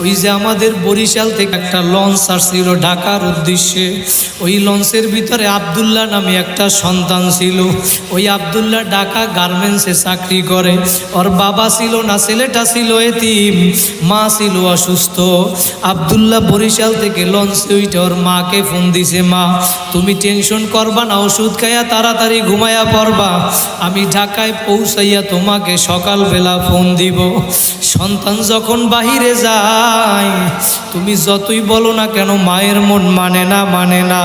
ওই যে আমাদের বরিশাল থেকে একটা লঞ্চ আসছিল ঢাকার উদ্দেশ্যে। ওই লঞ্চের ভিতরে আবদুল্লাহ নামে একটা সন্তান ছিল। ওই আবদুল্লাহ ঢাকা গার্মেন্টসে চাকরি করে। ওর বাবা ছিল না, ছেলেটা ছিল এতিম, মা ছিল অসুস্থ। আবদুল্লাহ বরিশাল থেকে লঞ্চে ওইটা ওর মাকে ফোন দিছে, মা, তুমি টেনশন করবা না, ওষুধ খাইয়া তাড়াতাড়ি ঘুমাইয়া পড়বা। আমি ঢাকায় পৌঁছাইয়া তোমাকে সকালবেলা ফোন দিব। সন্তান যখন বাহিরে যায় তুমি যতই বলো না কেন, মায়ের মন মানে না মানে না।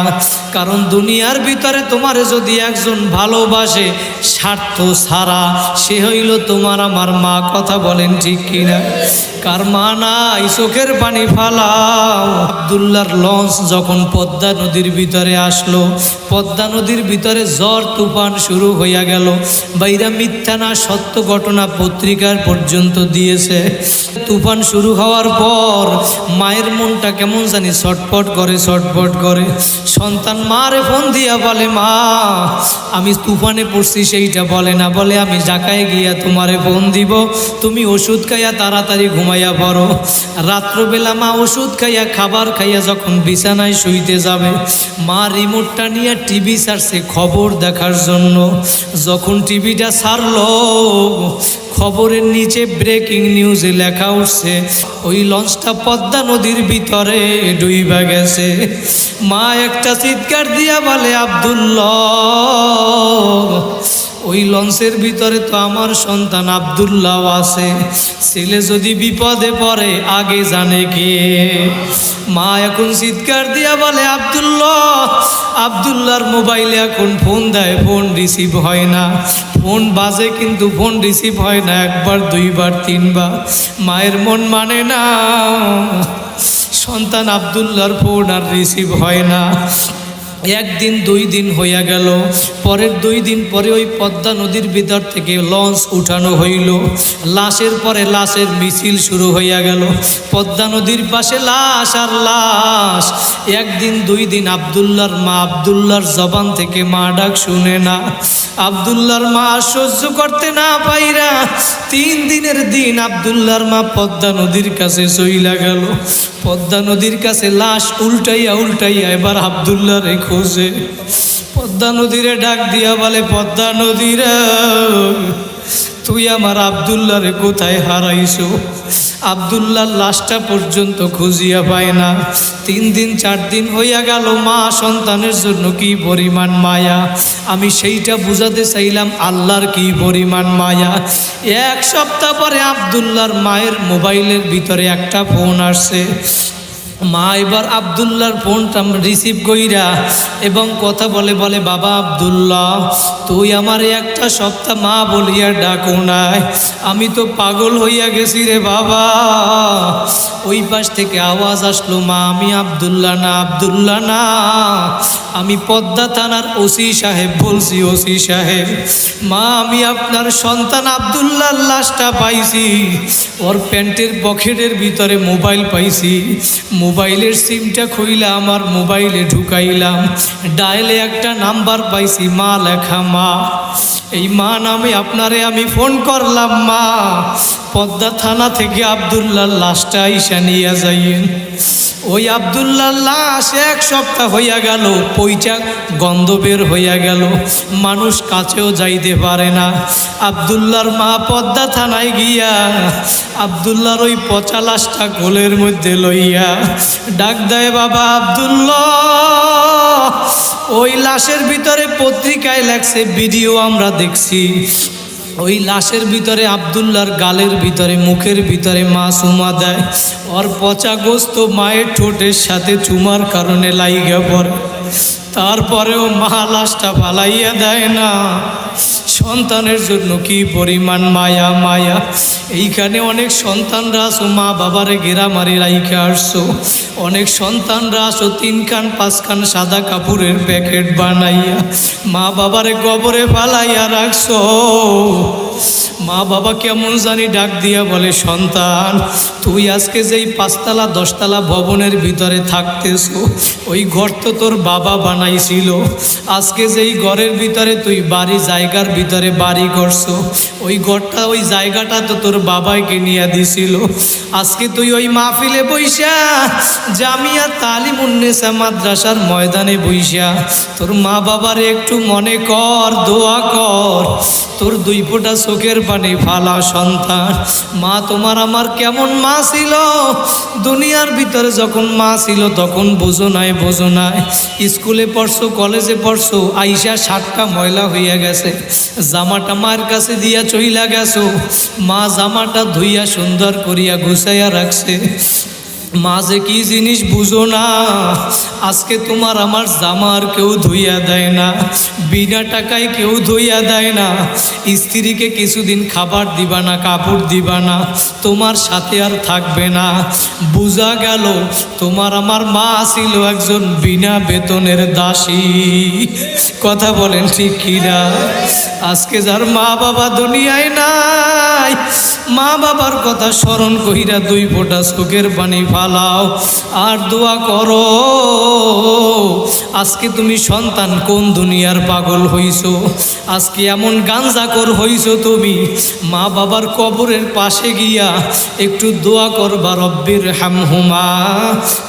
কারণ দুনিয়ার ভিতরে তোমার যদি একজন ভালোবাসে, স্বার্থ ছাড়া সে হইল তোমার আমার মা। কথা বলেন ঠিক কিনা? কার মা নাই? চোখের পানি ফালাও। আবদুল্লার লঞ্চ যখন পদ্মা নদীর ভিতরে আসলো, পদ্মা নদীর ভিতরে ঝড়, তুফান শুরু হইয়া গেল। বাইরা মিথ্যা না, সত্য ঘটনা পত্রিকার পর্যন্ত দিয়েছে। তুফান শুরু হওয়ার পর মায়ের মনটা কেমন জানি ছটপট করে ছটপট করে। সন্তান মারে ফোন দিয়া বলে, মা, আমি তুফানে পড়ছি, সেইটা বলে না। বলে, আমি জাকায় গিয়া তোমারে ফোন দিব। তুমি ওষুধ খাইয়া তাড়াতাড়ি ঘুমাইয়া পড়ো। রাত্রবেলা মা ওষুধ খাইয়া, খাবার খাইয়া যখন বিছানায় শুইতে যাবে, মা রিমোটটা নিয়ে টিভি ছাড়ছে খবর দেখার জন্য। যখন টিভিটা ছাড়লো খবরের নিচে ব্রেকিং নিউজে লেখা উঠছে, ওই লঞ্চটা পদ্মা নদীর ভিতরে ডুইবা গেছে। মা একটা চিৎকার দিয়া বলে, আবদুল্লাহ ওই লঞ্চের ভিতরে তো আমার সন্তান আবদুল্লাহ আছে। ছেলে যদি বিপদে পড়ে, আগে জানে কে। মা এখন চিৎকার দিয়া বলে, আবদুল্লাহ, আবদুল্লাহর মোবাইলে এখন ফোন দেয়, ফোন রিসিভ হয় না। ফোন বাজে কিন্তু ফোন রিসিভ হয় না, একবার, দুইবার, তিনবার। মায়ের মন মানে না। সন্তান আবদুল্লাহর ফোন আর রিসিভ হয় না। একদিন, দুই দিন হইয়া গেল। পরের দুই দিন পরে ওই পদ্মা নদীর ভিতর থেকে লঞ্চ উঠানো হইল। লাশের পরে লাশের মিছিল শুরু হইয়া গেল। পদ্মা নদীর পাশে লাশ আর লাশ। একদিন, দুই দিন আবদুল্লার মা আবদুল্লার জবান থেকে মা ডাক শুনে না। আবদুল্লার মা সহ্য করতে না পাইরা তিন দিনের দিন আবদুল্লার মা পদ্মা নদীর কাছে চইলা গেল। পদ্মা নদীর কাছে লাশ উল্টাইয়া উল্টাইয়া এবার আবদুল্লাহ রে খোঁজে। পদ্মা নদীরে ডাক দিয়া বলে, পদ্মা নদীরে, তুই আমার আবদুল্লাহ রে কোথায় হারাইছো? আবদুল্লাহর লাশটা পর্যন্ত খুঁজিয়া পায় না। তিন দিন, চার দিন হইয়া গেল, মা সন্তানের জন্য কি পরিমাণ মায়া? আমি সেইটা বুঝাতে চাইলাম, আল্লাহর কি পরিমাণ মায়া? এক সপ্তাহ পরে আবদুল্লাহর মায়ের মোবাইলের ভিতরে একটা ফোন আসছে। মা, এবার আবদুল্লার ফোনটা রিসিভ কইরা এবং কথা বলে বলে, বাবা আবদুল্লাহ, তুই আমার একটা সপ্তাহ মা বলিয়া ডাকো নাই। আমি তো পাগল হইয়া গেছি রে বাবা। ওই পাশ থেকে আওয়াজ আসলো, মা, আমি আবদুল্লাহ না আবদুল্লাহ না। আমি পদ্মা থানার ওসি সাহেব, বলছি ওসি সাহেব, মা, আমি আপনার সন্তান আবদুল্লাহর লাশটা পাইছি। ওর প্যান্টের পকেটের ভিতরে মোবাইল পাইছি। মোবাইলের সিমটা খুইলা আমার মোবাইলে ঢুকাইলাম। ডায়ালে একটা নাম্বার পাইছি, মা লেখা, মা, এই মা নামে আপনারে আমি ফোন করলাম, মা। পদ্মা থানা থেকে আবদুল্লাহ লাশটা ইসা নিয়ে যাইয়েন। ওই আবদুল্লাহ লাশ এক সপ্তাহ হইয়া গেল, পইটা গন্ধ বের হইয়া গেল। মানুষ কাছেও যাইতে পারে না। আবদুল্লাহর মা পদ্মা থানায় গিয়া আবদুল্লাহর ওই পচা লাশটা কোলের মধ্যে লইয়া ডাক দেয়, বাবা আবদুল্লাহ, ওই লাশের ভিতরে পত্রিকায় লেখছে, ভিডিও আমরা দেখছি। ওই লাশের ভিতরে আবদুল্লার গালের ভিতরে, মুখের ভিতরে মা চুমা দেয়। ওর পচা গোস্ত মায়ের ঠোঁটের সাথে চুমার কারণে লাইগা পড়ে। তারপরেও মা লাশটা ফালাইয়া দেয় না। সন্তানের জন্য কি পরিমাণ মায়া মায়া? এইখানে অনেক সন্তানরা আসো মা বাবারে গেরা মারি রাইখে আসছো। অনেক সন্তানরা আসো তিন কান, পাঁচ কান সাদা কাপড়ের প্যাকেট বানাইয়া। মা বাবারে কবরে পালাইয়া রাখছো। মা বাবা কেমন জানি ডাক দিয়া বলে, সন্তান, তুই আজকে যেই পাঁচতলা, দশতলা ভবনের ভিতরে থাকতেছ, ওই ঘর তো তোর বাবা বানাইছিল। আজকে যেই ঘরের ভিতরে তুই বাড়ি, জায়গার ভিতরে বাড়ি করছ, ওই ঘরটা, ওই জায়গাটা তো তোর বাবাই নিয়ে দিছিল। আজকে তুই ওই মাহফিলে বইসা, জামিয়া তালিম উন্নেসা মাদ্রাসার ময়দানে বইসা। তোর মা বাবার একটু মনে কর, দোয়া কর, তোর দুই ফোঁটা চোখের পানি ফালা সন্তান। মা তোমার আমার কেমন মা ছিল? দুনিয়ার ভিতরে যখন মা ছিল তখন বোঝো নাই বোঝো নাই। স্কুলে পড়ছো, কলেজে পড়ছো, আইসা সাতটা ময়লা হইয়া গেছে। জামাটা মায়ের কাছে দিয়া চইলা গেছো। মা জামাটা ধুইয়া সুন্দর করিয়া গুছাইয়া রাখছে। মা যে কি জিনিস বুঝো না? আজকে তোমার আমার জামার কেউ ধুইয়া দেয় না, বিনা টাকায় কেউ ধুইয়া দেয় না। স্ত্রীকে কিছুদিন খাবার দিবা না, কাপড় দিবা না, তোমার সাথে আর থাকবে না। বোঝা গেল, তোমার আমার মা ছিল একজন বিনা বেতনের দাসী। কথা বলেন ঠিক কিনা? আজকে যার মা বাবা দুনিয়ায় নাই মা বাবার কথা স্মরণ কহিরা দুই ফোঁটা চোখের পানি ফালাও। আর দোয়া করো, আজকে তুমি সন্তান কোন দুনিয়ার পাগল হইছো? আজকে এমন গাঞ্জাকর হইছো তুমি মা বাবার কবরের পাশে গিয়া একটু দোয়া কর করবা রব্বির হামহুমা।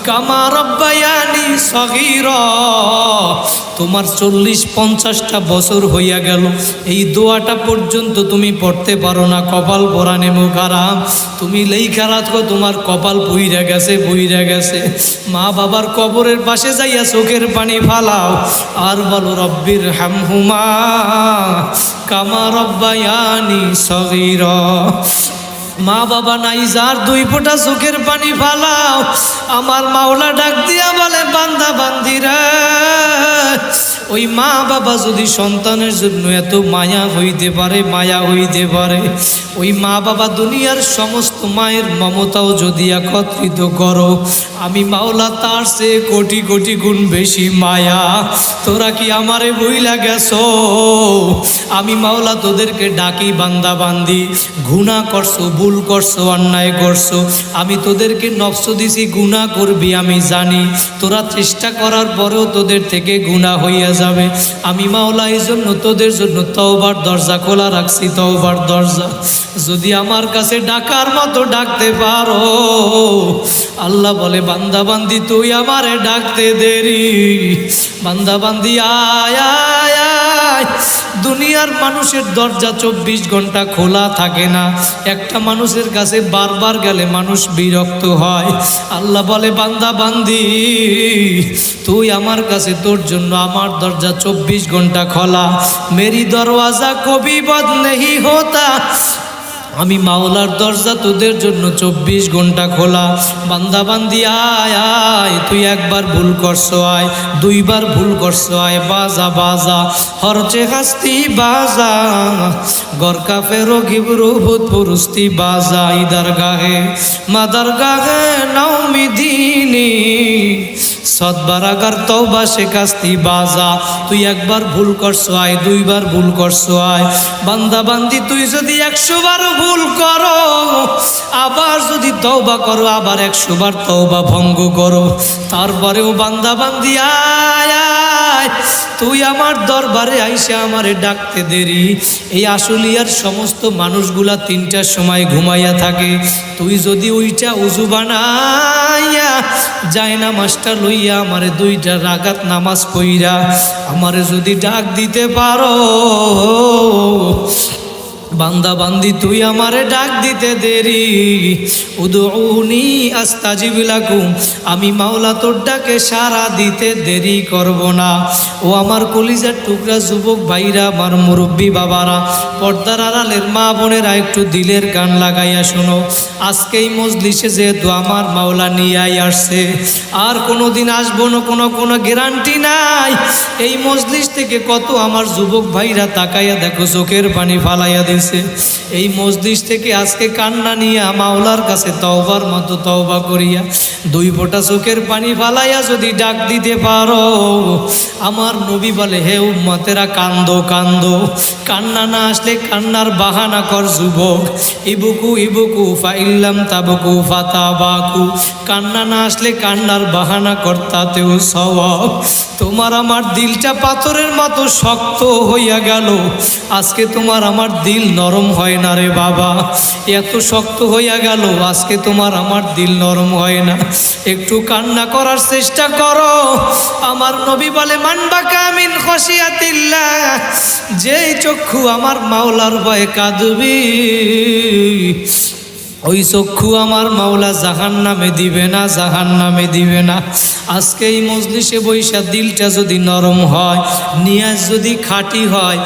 কামা রব্বায়ানি সগীর। তোমার চল্লিশ পঞ্চাশটা বছর হইয়া গেল, এই দোয়াটা পর্যন্ত তুমি পড়তে পারো না, কপাল পরানে মুখারাম তুমি লেখা রাখো, তোমার কপাল বইরা গেছে বইরা গেছে। মা বাবার কবরের পাশে যাইয়া চোখের পানি ফালাও, আর বলো, রব্বির হামহুমা, কামা রব্বায়ানি সগীর। মা বাবা নাই, যার দুই ফোঁটা চোখের পানি ফালাও, আমার মাওলা ডাক দিয়া বলে, বান্দা, বান্দিরা ওই মা বাবা যদি সন্তানের জন্য এত মায়া হইতে পারে, মায়া হইতে পারে, ওই মা বাবা দুনিয়ার সমস্ত মায়ের মমতাও যদি একত্রিত করো, আমি মাওলা তার সে কোটি কোটি গুণ বেশি মায়া। তোরা কি আমারে বইলা গেছো? আমি মাওলা তোদেরকে ডাকি, বান্দা বান্দি গুণা করছ, ভুল করছ, অন্যায় করছ। আমি তোদেরকে নফস দিছি, গুণা করবি, আমি জানি। তোরা চেষ্টা করার পরেও তোদের থেকে গুণা হইয়া যাবে। আমি মাওলা এই জন্য তোদের জন্য তওবার দরজা খোলা রাখছি, তওবার দরজা। যদি আমার কাছে ডাকার মতো ডাকতে পারো, আল্লাহ বলে বান্দাবান্দি তুই আমারে ডাকতে দেরি। বান্দাবান্দি আয় আয় আয় দুনিয়ার মানুষের দরজা চব্বিশ ঘণ্টা খোলা থাকে না। একটা মানুষের কাছে বারবার গেলে মানুষ বিরক্ত হয়। আল্লাহ বলে, বান্দা, বান্দি, তুই আমার কাছে তোর জন্য আমার দরজা চব্বিশ ঘণ্টা খোলা। মেরি দরওয়াজা কবি বদ নেই হোতা আমি মাওলার দরজা তোদের জন্য চব্বিশ ঘণ্টা খোলা। বান্দা বান্দি, আয় আয়, তুই একবার ভুল করছ, আয়, দুইবার ভুল করছ, আয়, বাজা বাজা, হরচে হাস্তি বাজা গরকা ফেরো ঘিবরু ভূত পুরুস্তি বাজা ইদার গাহে মাদার গাহে নাওমি দিনী সদবারাগার তওবা শেখাস্তি বাজা। তুই একবার ভুল করছ, আয় দুইবার ভুল করছ, আয়। বান্দা বান্দি, তুই যদি একশো বার ভুল করো, আবার যদি তওবা করো, আবার একশো বার তওবা ভঙ্গ করো। তারপরেও বান্দা বান্দি, আয় আয়। তুই আমার দরবারে আইসে আমারে ডাকতে দেরি। এই আশুলিয়ার সমস্ত মানুষগুলা তিনটার সময় ঘুমাইয়া থাকে। তুই যদি ওইটা উজু বানাইয়া যায় না, মাস্টার লইয়া আমার দুইটা রাগাত নামাজ কইরা আমারে যদি ডাক দিতে পারো বান্দা বান্দি তুই আমারে ডাক দিতে দেরি। উদৌনি আস্তাজিব লাকুম, আমি মাওলা তোর ডাকে সারা দিতে দেরি করব না। ও আমার কলিজার টুকরা যুবক ভাইরা, আমার মুরব্বী বাবারা, পর্দার আড়ালের মা বোনেরা, একটু দিলের গান লাগাইয়া শোনো। আজকে এই মজলিসে যেহেতু আমার মাওলা নিয়াই আসছে, আর কোনো দিন আসব না, কোনো কোনো গ্যারান্টি নাই। এই মজলিস থেকে কত আমার যুবক ভাইরা তাকাইয়া দেখো, চোখের পানি ফালাইয়া দিল দিছে এই মসজিদ থেকে আজকে কান্না নিয়ে মাওলার কাছে তওবার মতো তওবা করিয়া দুই ফোঁটা চোখের পানি ফালাইয়া যদি ডাক দিতে পারো, আমার নবী বলে, হে উম্মতেরা, কান্দো কান্দো। কান্না না আসলে কান্নার বাহানা কর যুবক। ইবুকু ইবুকু, ফাইল্লাম তাবুকু, ফাতাবাকু। কান্না না আসলে কান্নার বাহানা কর্তাতেও স্বভাব তোমার আমার দিলটা পাথরের মতো শক্ত হইয়া গেল। আজকে তোমার আমার দিল নরম হয় না রে বাবা। এত শক্ত হইয়া গেল, আজকে তোমার আমার দিল নরম হয় না। একটু কান্না করার চেষ্টা করো। আমার নবী বলে, মানবা কামিন খসিয়াতিল্লা যেই চক্ষু আমার মাওলার ভয়ে কাঁদবি। ওই চক্ষু আমার মাওলা জাহান নামে দিবে না জাহান নামে দিবে না। আজকে এই মজলিসে বৈশা দিলটা যদি নরম হয়, নিয়াজ যদি খাঁটি হয়,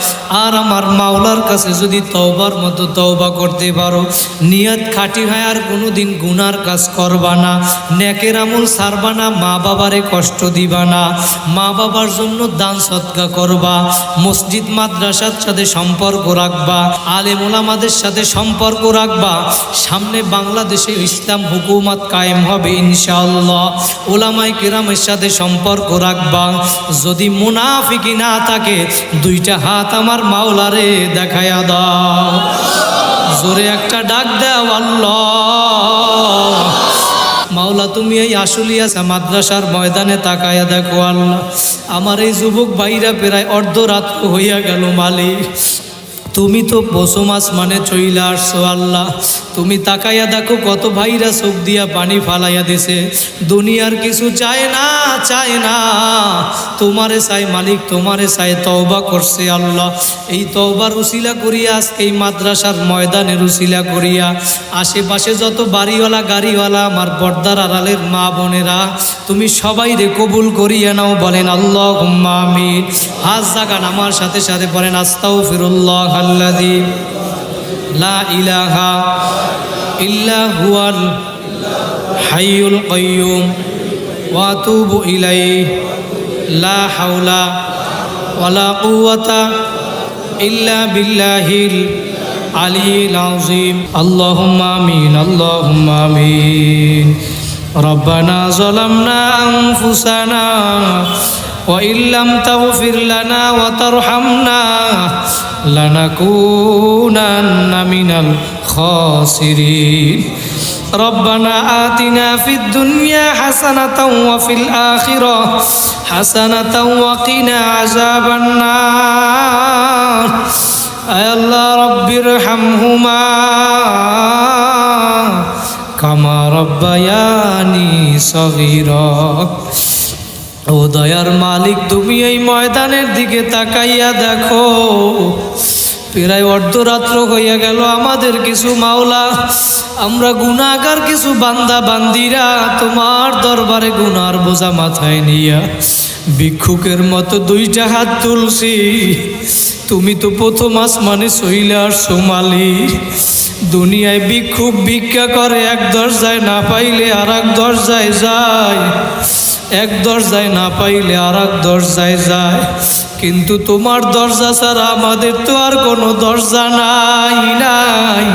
আর আমার মাওলার কাছে যদি তওবার মতো তওবা করতে পারো নিয়াত খাঁটি হয় আর কোনো দিন গুনার কাজ করবা না। নেকের আমল সারবা না, মা বাবারে কষ্ট দিবা না। মা বাবার জন্য দান সৎকা করবা, মসজিদ মাদ্রাসার সাথে সম্পর্ক রাখবা আলেম ওলামাদের সাথে সম্পর্ক রাখবা সামনে বাংলাদেশে ইসলাম হুকুমত কায়েম হবে ইনশাআল্লাহ। ওলামাই কিরামের সাথে সম্পর্ক রাখবা। যদি মুনাফিকি না থাকে, দুইটা হাত আমার মাওলারে দেখায়া দাও। জোরে একটা ডাক দাও, আল্লাহ। মাওলা, তুমি এই আশুলিয়া মাদ্রাসার ময়দানে তাকায়া দেখো, আল্লাহ। আমার এই যুবক ভাইরা প্রায় অর্ধরাত্র হইয়া গেল মালিক। তুমি তো পশু মাছ মানে চইলা আসছো, আল্লাহ। তুমি তাকাইয়া দেখো কত ভাইরা চোখ দিয়া পানি ফালাইয়া দিছে। দুনিয়ার কিছু চায় না চায় না। তোমারে চাই মালিক, তোমারে চাই তওবা করছে আল্লাহ। এই তওবার উসিলা করিয়া, আজকে এই মাদ্রাসার ময়দানের উসিলা করিয়া, আশেপাশে যত বাড়িওয়ালা, গাড়িওয়ালা, আমার পর্দার আড়ালের মা বোনেরা, তুমি সবাই রে কবুল করিয়া নাও, বলেন আল্লাহ আমিন। হাজ জাগান আমার সাথে সাথে, বলেন আস্তাও ফিরুল্লাহ الذي لا إله إلا هو الحي القيوم وأتوب إليه لا حول ولا قوة إلا بالله العلي العظيم اللهم آمين اللهم آمين ربنا ظلمنا أنفسنا وإن لم تغفر لنا وترحمنا لنكونن من الخاسرين. ربنا آتنا في الدنيا حسنة وفي الآخرة حسنة وقنا عذاب النار. أي الله رب ارحمهما كما ربياني صغيرا. ও দয়ার মালিক, তুমি এই ময়দানের দিকে তাকাইয়া দেখো। প্রায় অর্ধরাত্র হইয়া গেল, আমাদের কিছু মাওলা, আমরা গুনাগার কিছু বান্দা বান্দিরা, তোমার দরবারে গুনার বোঝা মাথায় নিয়া ভিক্ষুকের মতো দুইটা হাত তুলছি। তুমি তো প্রথম আসমানে আর সোমালি দুনিয়ায় ভিক্ষুক ভিক্ষা করে, এক দরজায় না পাইলে আর এক দরজায় যায়। এক দরজায় না পাইলে আর এক দরজায় যায়। কিন্তু তোমার দরজা ছাড়া আমাদের তো আর কোনো দরজা নাই নাই।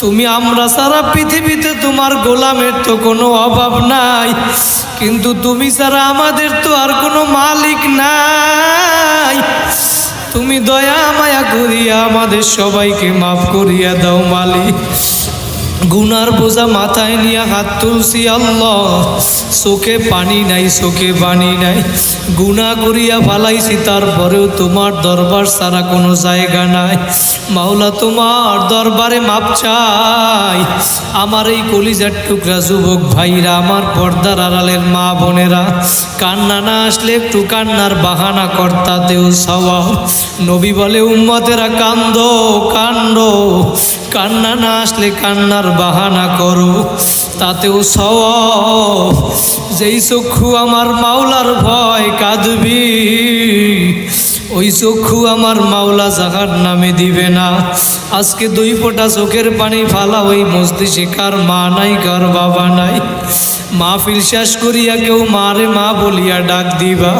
তুমি আমরা সারা পৃথিবীতে তোমার গোলামের তো কোনো অভাব নাই। কিন্তু তুমি ছাড়া আমাদের তো আর কোনো মালিক নাই। তুমি দয়া মায়া করিয়া আমাদের সবাইকে মাফ করিয়া দাও মালিক। গুনার বোঝা মাথায় নিয়ে হাত তুলছি আল্লাহ। চোখে পানি নাই চোখে পানি নাই। গুনা করিয়া ফালাইছি তারপরেও তোমার দরবার ছাড়া কোনো জায়গা নাই। মাওলা তোমার দরবারে মাপ চাই। আমার এই কলিজার টুকরা যুবক ভাইরা, আমার পর্দার আড়ালের মা বোনেরা, কান্না না আসলে একটু কান্নার বাহানা কর্তাতেও সওয়া নবী বলে, উম্মতেরা কান্দ কান্দ। কান্না না আসলে কান্নার বাহানা করো। তাতেও সওয়াব। যেই চক্ষু আমার মাওলার ভয় কাঁদবি, ওই চক্ষু আমার মাওলা জাহার নামে দিবে না। আজকে দুই ফোঁটা চোখের পানি ফালা ওই মস্তি কার মা নাই, কার বাবা নাই। মাহফিল শেষ করিয়া কেউ মারে মা বলিয়া ডাক দিবা।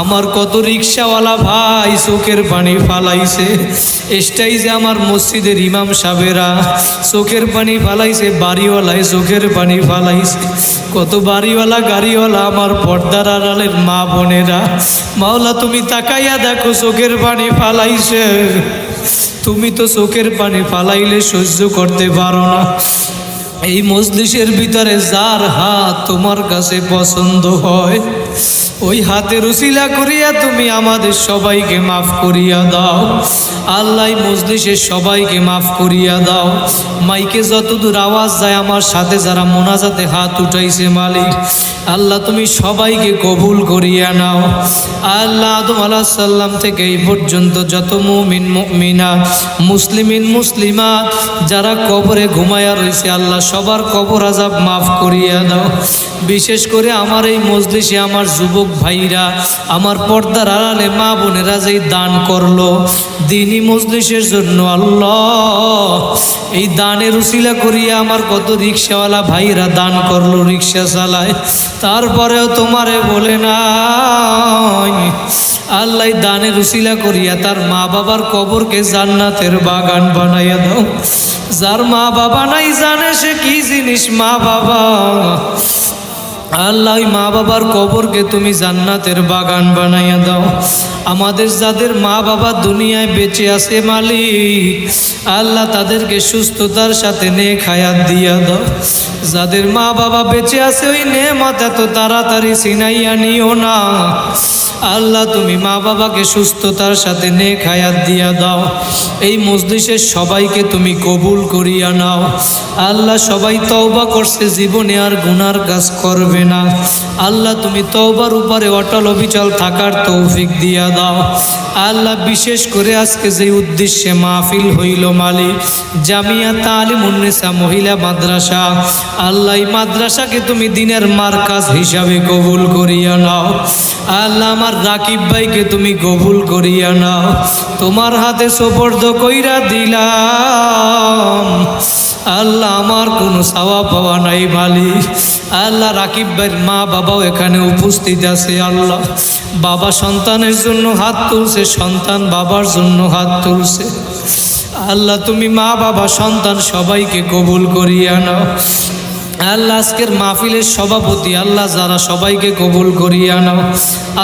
আমার কত রিক্সাওয়ালা ভাই চোখের পানি ফালাইছে। এটাই যে আমার মসজিদের ইমাম সাবেরা চোখের পানি ফালাইছে, বাড়িওয়ালায় চোখের পানি ফালাইছে। কত বাড়িওয়ালা, গাড়িওয়ালা, আমার পর্দার আড়ালের মা বোনেরা। মাওলা, তুমি তাকাইয়া দেখো চোখের পানি ফালাইছে। তুমি তো চোখের পানি ফালাইলে সহ্য করতে পারো না। এই মজলিসের ভিতরে যার হাত তোমার কাছে পছন্দ হয়? ওই হাতের উসিলা করিয়া তুমি আমাদের সবাইকে মাফ করিয়া দাও। আল্লাহ মজলিসের সবাইকে মাফ করিয়া দাও। মাইকে যতদূর আওয়াজ যায় আমার সাথে যারা মোনাজাতে হাত উঠাইছে মালিক, আল্লাহ তুমি সবাইকে কবুল করিয়া নাও। আল্লাহ আদম আলাহ সাল্লাম থেকে এই পর্যন্ত যত মুমিন, মুমিনা, মুসলিমিন মুসলিমা যারা কবরে ঘুমায়া রয়েছে আল্লাহ সবার কবর আজাব মাফ করিয়া দাও। বিশেষ করে আমার এই মজলিসে আমার যুবক ভাইরা, আমার পর্দার আড়ালে মা বোনেরা যেই দান করল, দিনই মজলিসের জন্য আল্লাহ। এই দানের উসিলা করিয়া আমার কত রিক্সাওয়ালা ভাইরা দান করল রিক্সা চালায়। তারপরেও তোমারে বলে নাই। আল্লাহ দানের উসিলা করিয়া তার মা বাবার কবরকে জান্নাতের বাগান বানাইয়া দাও। যার মা বাবা নাই জানে সে কি জিনিস মা বাবা। আল্লাহ মা বাবার কবরকে তুমি জান্নাতের বাগান বানাইয়া দাও। আমাদের যাদের মা বাবা দুনিয়ায় বেঁচে আছে মালিক, আল্লাহ তাদেরকে সুস্থতার সাথে নে খায়াত দিয়া দাও। যাদের মা বাবা বেঁচে আছে ওই নেমত এত তাড়াতাড়ি সিনাইয়া নিও না। আল্লাহ তুমি মা বাবাকে সুস্থতার সাথে নে খায়াত দিয়া দাও। এই মজলিসের সবাইকে তুমি কবুল করিয়া নাও। আল্লাহ সবাই তওবা করছে, জীবনে আর গুনার কাজ করবে না। আল্লাহ, তুমি তওবার উপরে অটল অবিচল থাকার তৌফিক দিয়া দাও। আল্লাহ, বিশেষ করে আজকে যে উদ্দেশ্যে মাহফিল হইল মালিক, জামিয়া তালিম উন্নেসা মহিলা মাদ্রাসা, আল্লাহ মাদ্রাসাকে তুমি দিনের মার্কাজ হিসাবে কবুল করিয়া নাও। আল্লাহ, আমার রাকিব ভাইকে তুমি কবুল করিয়া নাও। তোমার হাতে সোপর্দ কইরা দিলাম। আল্লাহ আমার কোনো সাওয়া পাওয়া নাই মালি আল্লাহ রাকিব ভাইয়ের মা বাবাও এখানে উপস্থিত আছে, আল্লাহ। বাবা সন্তানের জন্য হাত তুলছে, সন্তান বাবার জন্য হাত তুলছে। আল্লাহ তুমি মা বাবা সন্তান সবাইকে কবুল করিয়া নাও। আল্লাহ আজকের মাহফিলের সভাপতি, আল্লাহ যারা সবাইকে কবুল করিয়া নাও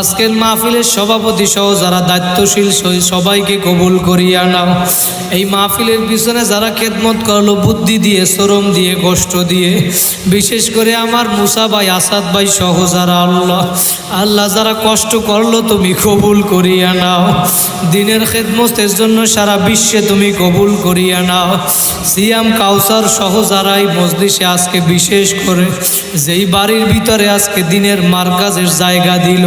আজকের মাহফিলের সভাপতি সহ যারা দায়িত্বশীল সবাইকে কবুল করিয়া নাও এই মাহফিলের পিছনে যারা খেদমত করল, বুদ্ধি দিয়ে, শ্রম দিয়ে, কষ্ট দিয়ে, বিশেষ করে আমার মুসা ভাই, আসাদ ভাই সহ যারা আল্লাহ আল্লাহ যারা কষ্ট করল, তুমি কবুল করিয়া নাও দিনের খেদমতের জন্য সারা বিশ্বে তুমি কবুল করিয়া নাও সিয়াম কাউসার সহ যারা এই মজলিসে আজকে বিশেষ করে যেই বাড়ির ভিতরে আজকে দিনের মার্কাজের জায়গা দিল,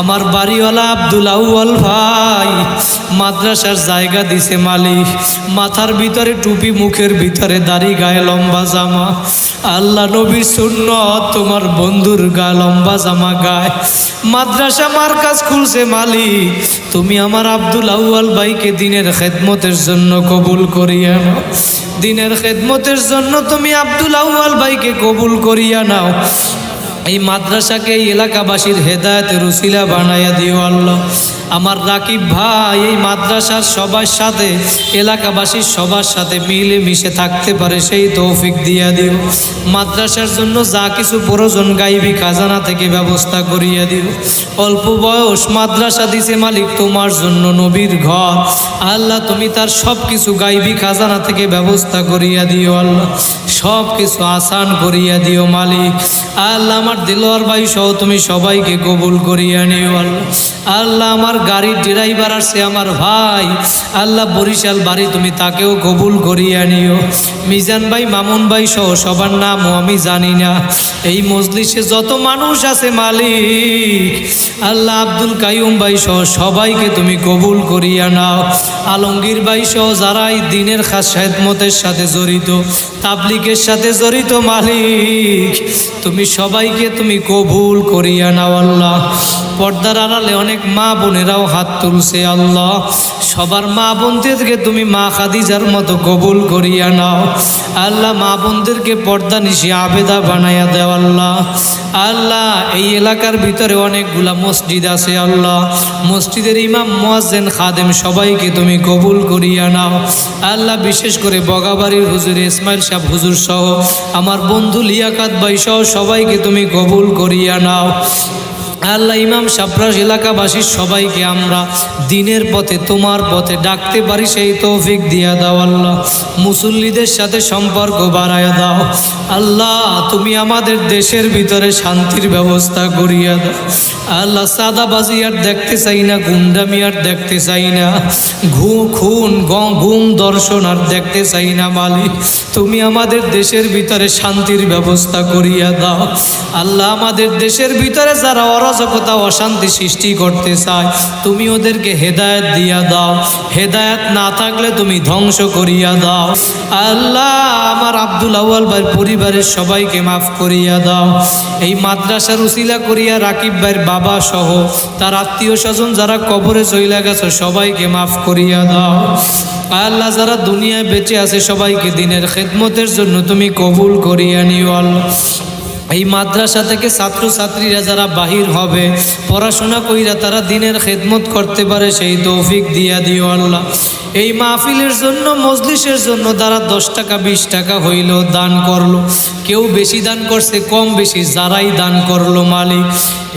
আমার বাড়িওয়ালা আব্দুল আউয়াল ভাই মাদ্রাসার জায়গা দিছে মালিক। মাথার ভিতরে টুপি, মুখের ভিতরে দাড়ি, গায়ে লম্বা জামা। আল্লাহ নবী শূন্য তোমার বন্ধুর গা লম্বা জামা গায়। মাদ্রাসা মার্কাজ খুলছে মালিক, তুমি আমার আব্দুল আউয়াল ভাইকে দিনের খেদমতের জন্য কবুল করিয়া দিনের খেদমতের জন্য তুমি আব্দুল আউয়াল ভাইকে কবুল করিয়া নাও। এই মাদ্রাসাকে এই এলাকাবাসীর হেদায়ত রুসিলা বানাইয়া দিও আল্লাহ। আমার রাকিব ভাই, এই মাদ্রাসার সবার সাথে এলাকাবাসীর সবার সাথে মিলে মিশে থাকতে পারে, সেই তৌফিক দিয়া দিও। মাদ্রাসার জন্য যা কিছু প্রয়োজন, গাইবি খাজানা থেকে ব্যবস্থা করিয়া দিও। অল্প বয়স, মাদ্রাসা দিছে মালিক, তোমার জন্য নবীর ঘর। আল্লাহ, তুমি তার সব কিছু গাইবি খাজানা থেকে ব্যবস্থা করিয়া দিও, আল্লাহ। সব কিছু আসান করিয়া দিও মালিক। আল্লাহ, আমার দিলোয়ার ভাই সহ তুমি সবাইকে কবুল করিয়া নিও, আল্লাহ। আল্লাহ, আমার গাড়ির ড্রাইভার আসছে আমার ভাই, আল্লাহ বরিশাল বাড়ি তুমি তাকেও কবুল করিয়ে নিও মিজান ভাই, মামুন ভাই সহ সবার নামও আমি জানি না। এই মজলিসে যত মানুষ আছে মালিক, আল্লাহ আব্দুল কাইম ভাই সহ সবাইকে তুমি কবুল করিয়া নাও। আলমগীর ভাই সহ যারা এই দিনের খাস মতের সাথে জড়িত তাবলিকের সাথে জড়িত মালিক, তুমি সবাইকে তুমি কবুল করিয়া নাও আল্লাহ। পর্দার আড়ালে অনেক মা বোনেরাও হাত তুলছে আল্লাহ। সবার মা বোনদেরকে তুমি মা খাদিজার মতো কবুল করিয়া নাও। আল্লাহ মা বোনদেরকে পর্দা নিশি আবেদা বানাইয়া দেও আল্লাহ। আল্লাহ, এই এলাকার ভিতরে অনেকগুলা মসজিদ আছে আল্লাহ। মসজিদের ইমাম, মোয়াজ্জেন, খাদেম সবাইকে তুমি কবুল করিয়া নাও। আল্লাহ, বিশেষ করে বগাবাড়ির হুজুর ইসমাইল সাহেব হুজুর সহ আমার বন্ধু লিয়াকাত ভাই সহ সবাইকে তুমি কবুল করিয়া নাও। আল্লাহ, ইমাম সাপ্রাস এলাকাবাসীর সবাইকে আমরা দিনের পথে, তোমার পথে ডাকতে পারি, সেই তৌফিক দিয়া দাও, আল্লাহ। মুসল্লিদের সাথে সম্পর্ক বাড়ায়া দাও। আল্লাহ, তুমি আমাদের দেশের ভিতরে শান্তির ব্যবস্থা করিয়া দাও। আল্লাহ, সাদাবাজি আর দেখতে চাই না গুন্ডামি আর দেখতে চাই না। ঘু, খুন, গুম দর্শন আর দেখতে চাই না, মালিক। তুমি আমাদের দেশের ভিতরে শান্তির ব্যবস্থা করিয়া দাও। আল্লাহ, আমাদের দেশের ভিতরে যারা অরাজকতা, অশান্তি সৃষ্টি করতে চায়। তুমি ওদেরকে হেদায়েত দিয়া দাও। হেদায়েত না থাকলে তুমি ধ্বংস করিয়া দাও। আল্লাহ, আমার আব্দুল আউয়াল ভাইয়ের পরিবারের সবাইকে মাফ করিয়া দাও। এই মাদ্রাসার উসিলা করিয়া রাকিব ভাইয়ের বাবা সহ তার আত্মীয় স্বজন যারা কবরে চইলা গেছে, সবাইকে মাফ করিয়া দাও। আল্লাহ, যারা দুনিয়ায় বেঁচে আছে, সবাইকে দিনের খেদমতের জন্য তুমি কবুল করিয়া নিও আল্লাহ। এই মাদ্রাসা থেকে ছাত্রছাত্রীরা যারা বাহির হবে, পড়াশোনা কইরা তারা দিনের খেদমত করতে পারে, সেই তৌফিক দিয়া দিও আল্লাহ। এই মাহফিলের জন্য, মজলিসের জন্য তারা দশ টাকা, বিশ টাকা হইল দান করল। কেউ বেশি দান করছে, কম বেশি, যারাই দান করল মালিক।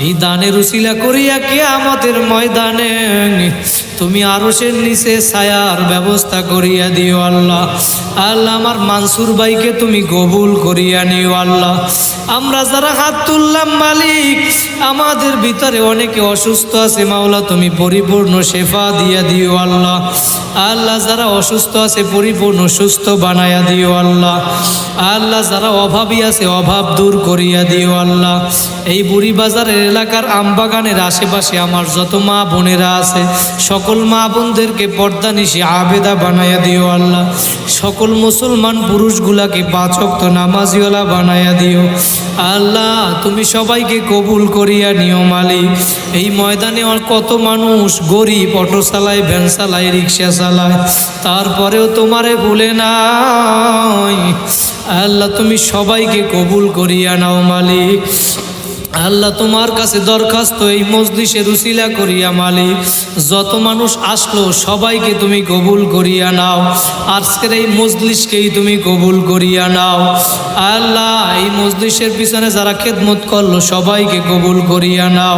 এই দানের উসিলা করিয়া কে আমাদের ময়দানে তুমি আরশের নিচে ছায়ার ব্যবস্থা করিয়া দিও আল্লাহ। আল্লাহ, আমার মানসুর ভাইকে তুমি কবুল করিয়া নিও আল্লাহ। আমরা যারা হাত তুললাম মালিক, আমাদের ভিতরে অনেকে অসুস্থ আছে, মাওলা, তুমি পরিপূর্ণ শেফা দিয়া দিও আল্লাহ। আল্লাহ যারা অসুস্থ আছে, পরিপূর্ণ সুস্থ বানায়া দিও আল্লাহ। আল্লাহ যারা অভাবী আছে, অভাব দূর করিয়া দিও আল্লাহ। এই বুড়ি বাজারের এলাকার আমবাগানের আশেপাশে আমার যত মা বোনেরা আছে, সকল মা বোনদেরকে পর্দা নিশি আবেদা বানায়া দিও আল্লাহ। সকল মুসলমান পুরুষগুলাকে পাচক নামাজিওয়ালা বানায়া দিও। আল্লাহ, তুমি সবাইকে কবুল করিয়া নিও মালিক। এই ময়দানে কত মানুষ গরিব অটো চালায় ভ্যান চালায় রিক্সা চালায় তারপরেও তোমারে ভুলে নাই। আল্লাহ তুমি সবাইকে কবুল করিয়া নাও মালিক। আল্লাহ তোমার কাছে দরখাস্ত, এই মজলিসের উসিলা করিয়া মালিক। যত মানুষ আসলো, সবাইকে তুমি কবুল করিয়া নাও। আজকের এই মজলিসকেই তুমি কবুল করিয়া নাও। আল্লাহ, এই মজলিসের পিছনে যারা খেদমত করল, সবাইকে কবুল করিয়া নাও।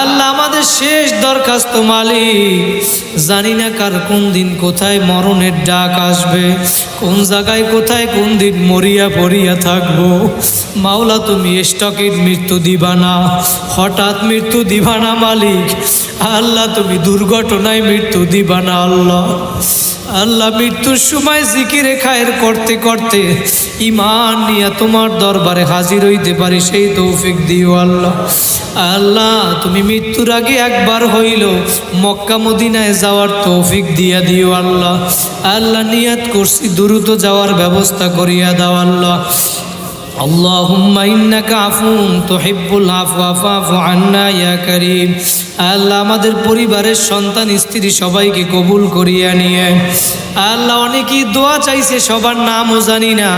আল্লাহ, আমাদের শেষ দরখাস্ত মালিক। জানি না কার কোন দিন কোথায় মরণের ডাক আসবে, কোন জায়গায় কোথায় কোন দিন মরিয়া পড়িয়া থাকব। মাওলা, তুমি স্টকের মৃত্যু দিবা না হঠাৎ মৃত্যু দিবানা মালিক। আল্লাহ, তুমি দুর্ঘটনায় মৃত্যু দিবানা আল্লাহ। আল্লাহ, মৃত্যুর সময় জিকিরে খায়ের করতে করতে ইমান নিয়ে তোমার দরবারে হাজির হইতে পারি, সেই তৌফিক দিও আল্লাহ। আল্লাহ, তুমি মৃত্যুর আগে একবার হইল মক্কা মদিনায় যাওয়ার তৌফিক দিয়া দিও আল্লাহ। আল্লাহ, নিয়াত করছি, দ্রুত যাওয়ার ব্যবস্থা করিয়া দাও আল্লাহ। اللهم إنك عفو تحب العفو فاعف عنا يا كريم আল্লাহ আমাদের পরিবারের সন্তান স্ত্রী সবাইকে কবুল করিয়া নিয়ে আল্লাহ অনেকেই দোয়া চাইছে সবার নামও জানি না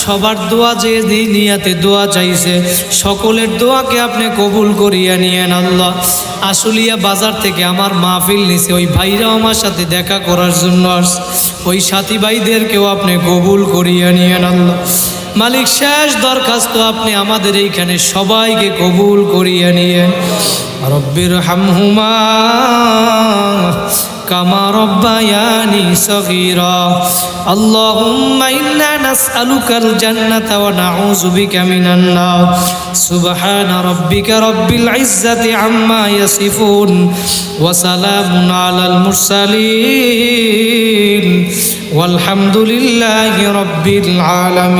সবার দোয়া যে যেই নিয়াতে দোয়া চাইছে সকলের দোয়াকে আপনি কবুল করিয়া নিয়েন আল্লাহ আশুলিয়া বাজার থেকে আমার মাহফিল নিছে ওই ভাইরাও আমার সাথে দেখা করার জন্য আসছে ওই সাথী ভাইদেরকেও আপনি কবুল করিয়া নিয়েন আল্লাহ মালিক শেষ দরখাস্ত আপনি আমাদের এইখানে সবাইকে কবুল করিয়া নিয়ে রব্বির হামহুমা কামা রব্বায়ানি সগীরা আল্লাহুম্মা ইন্না নাসআলুকাল জান্নাতা ওয়া নাউযু বিকা মিনান নার সুবহানা রাব্বিকা রাব্বিল ইজ্জাতি আম্মা ইয়াসিফুন ওয়া সালামুন আলাল মুরসালিন والحمد لله رب العالمين